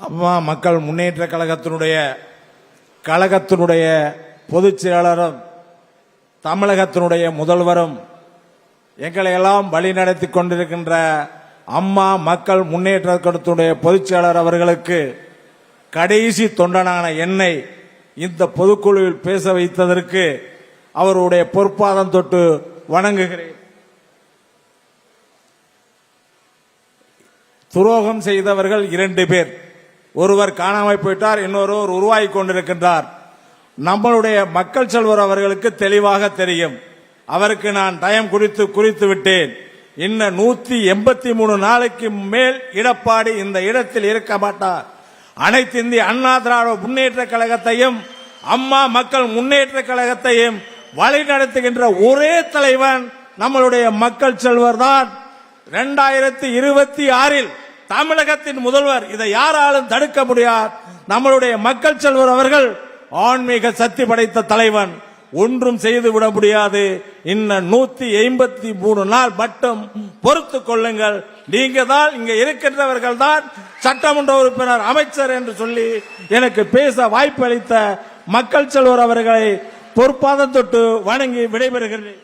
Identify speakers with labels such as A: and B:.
A: அம்மா மக்கள் முன்னேற்ற கழகத்தினுடைய கழகத்தினுடைய பொதுச் செயலாளரும் தமிழகத்தினுடைய முதல்வரும் எங்களை எல்லாம் வழிநடத்தி கொண்டிருக்கின்ற அம்மா மக்கள் முன்னேற்ற கழகத்தினுடைய பொதுச் செயலாளர் அவர்களுக்கு கடைசி தொண்டனான என்னை இந்த பொதுக்குழுவில் பேச வைத்ததற்கு அவருடைய பொற்பாதம் தொட்டு வணங்குகிறேன். துரோகம் செய்தவர்கள் இரண்டு பேர். ஒருவர் காணாமல் போயிட்டார் இன்னொருவர் உருவாகி கொண்டிருக்கின்றார். நம்மளுடைய மக்கள் செல்வர் அவர்களுக்கு தெளிவாக தெரியும். அவருக்கு நான் டயம் குறித்து குறித்து விட்டேன். இன்னும் நூத்தி எண்பத்தி மூணு நாளைக்கு மேல் இடப்பாடி இந்த இடத்தில் இருக்க மாட்டார். அனைத்து இந்திய அண்ணா திராவிட முன்னேற்ற கழகத்தையும் அம்மா மக்கள் முன்னேற்ற கழகத்தையும் வழிநடத்துகின்ற ஒரே தலைவன் நம்மளுடைய மக்கள் செல்வர் தான். இரண்டாயிரத்தி இருபத்தி ஆறில் தமிழகத்தின் முதல்வர் இதை யாராலும் தடுக்க முடியாது. நம்மளுடைய மக்கள் செல்வர் அவர்கள் ஆன்மீக சக்தி படைத்த தலைவன். ஒன்றும் செய்து விட முடியாது. இன்னும் நூத்தி ஐம்பத்தி மூணு நாள் மட்டும் பொறுத்து கொள்ளுங்கள். நீங்க தான் இங்க இருக்கின்றவர்கள் தான் சட்டமன்ற உறுப்பினர் அமைச்சர் என்று சொல்லி எனக்கு பேச வாய்ப்பு அளித்த மக்கள் செல்வர் அவர்களை பொறுப்பாதம் தொட்டு வணங்கி விடைபெறுகிறேன்.